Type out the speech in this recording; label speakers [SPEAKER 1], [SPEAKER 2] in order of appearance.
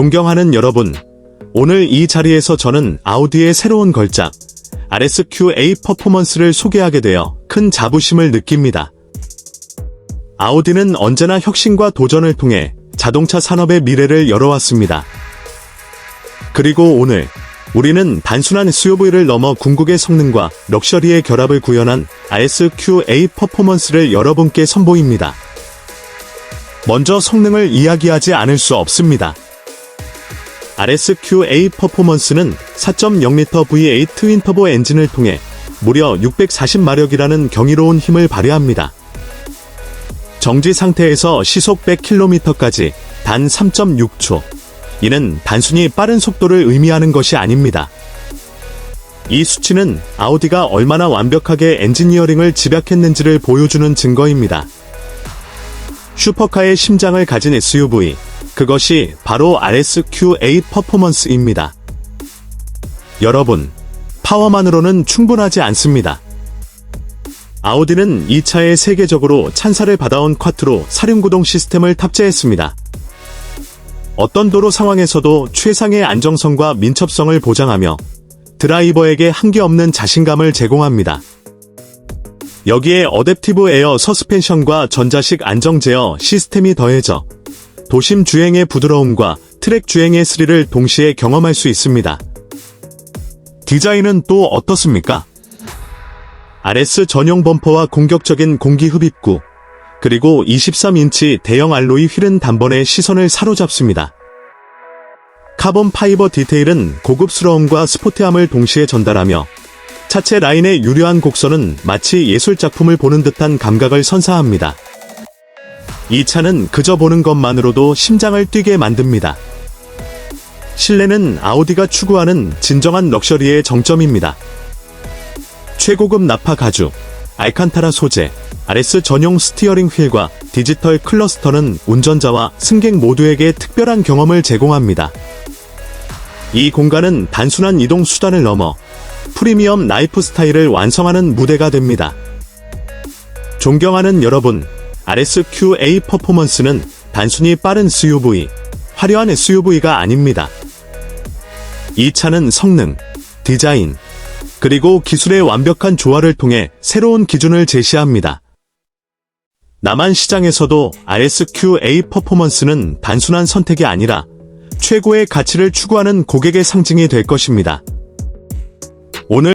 [SPEAKER 1] 존경하는 여러분, 오늘 이 자리에서 저는 아우디의 새로운 걸작 RSQA 퍼포먼스를 소개하게 되어 큰 자부심을 느낍니다. 아우디는 언제나 혁신과 도전을 통해 자동차 산업의 미래를 열어왔습니다. 그리고 오늘 우리는 단순한 SUV를 넘어 궁극의 성능과 럭셔리의 결합을 구현한 RSQA 퍼포먼스를 여러분께 선보입니다. 먼저 성능을 이야기하지 않을 수 없습니다. RSQA 퍼포먼스는 4.0L V8 트윈터보 엔진을 통해 무려 640마력이라는 경이로운 힘을 발휘합니다. 정지 상태에서 시속 100km까지 단 3.6초. 이는 단순히 빠른 속도를 의미하는 것이 아닙니다. 이 수치는 아우디가 얼마나 완벽하게 엔지니어링을 집약했는지를 보여주는 증거입니다. 슈퍼카의 심장을 가진 SUV, 그것이 바로 RSQA 퍼포먼스입니다. 여러분, 파워만으로는 충분하지 않습니다. 아우디는 이 차에 세계적으로 찬사를 받아온 쿼트로 사륜구동 시스템을 탑재했습니다. 어떤 도로 상황에서도 최상의 안정성과 민첩성을 보장하며 드라이버에게 한계 없는 자신감을 제공합니다. 여기에 어댑티브 에어 서스펜션과 전자식 안정 제어 시스템이 더해져 도심 주행의 부드러움과 트랙 주행의 스릴을 동시에 경험할 수 있습니다. 디자인은 또 어떻습니까? RS 전용 범퍼와 공격적인 공기 흡입구, 그리고 23인치 대형 알로이 휠은 단번에 시선을 사로잡습니다. 카본 파이버 디테일은 고급스러움과 스포티함을 동시에 전달하며 차체 라인의 유려한 곡선은 마치 예술작품을 보는 듯한 감각을 선사합니다. 이 차는 그저 보는 것만으로도 심장을 뛰게 만듭니다. 실내는 아우디가 추구하는 진정한 럭셔리의 정점입니다. 최고급 나파 가죽, 알칸타라 소재, RS 전용 스티어링 휠과 디지털 클러스터는 운전자와 승객 모두에게 특별한 경험을 제공합니다. 이 공간은 단순한 이동 수단을 넘어 프리미엄 라이프 스타일을 완성하는 무대가 됩니다. 존경하는 여러분, RSQA 퍼포먼스는 단순히 빠른 SUV, 화려한 SUV가 아닙니다. 이 차는 성능, 디자인, 그리고 기술의 완벽한 조화를 통해 새로운 기준을 제시합니다. 남한 시장에서도 RSQA 퍼포먼스는 단순한 선택이 아니라 최고의 가치를 추구하는 고객의 상징이 될 것입니다. 오늘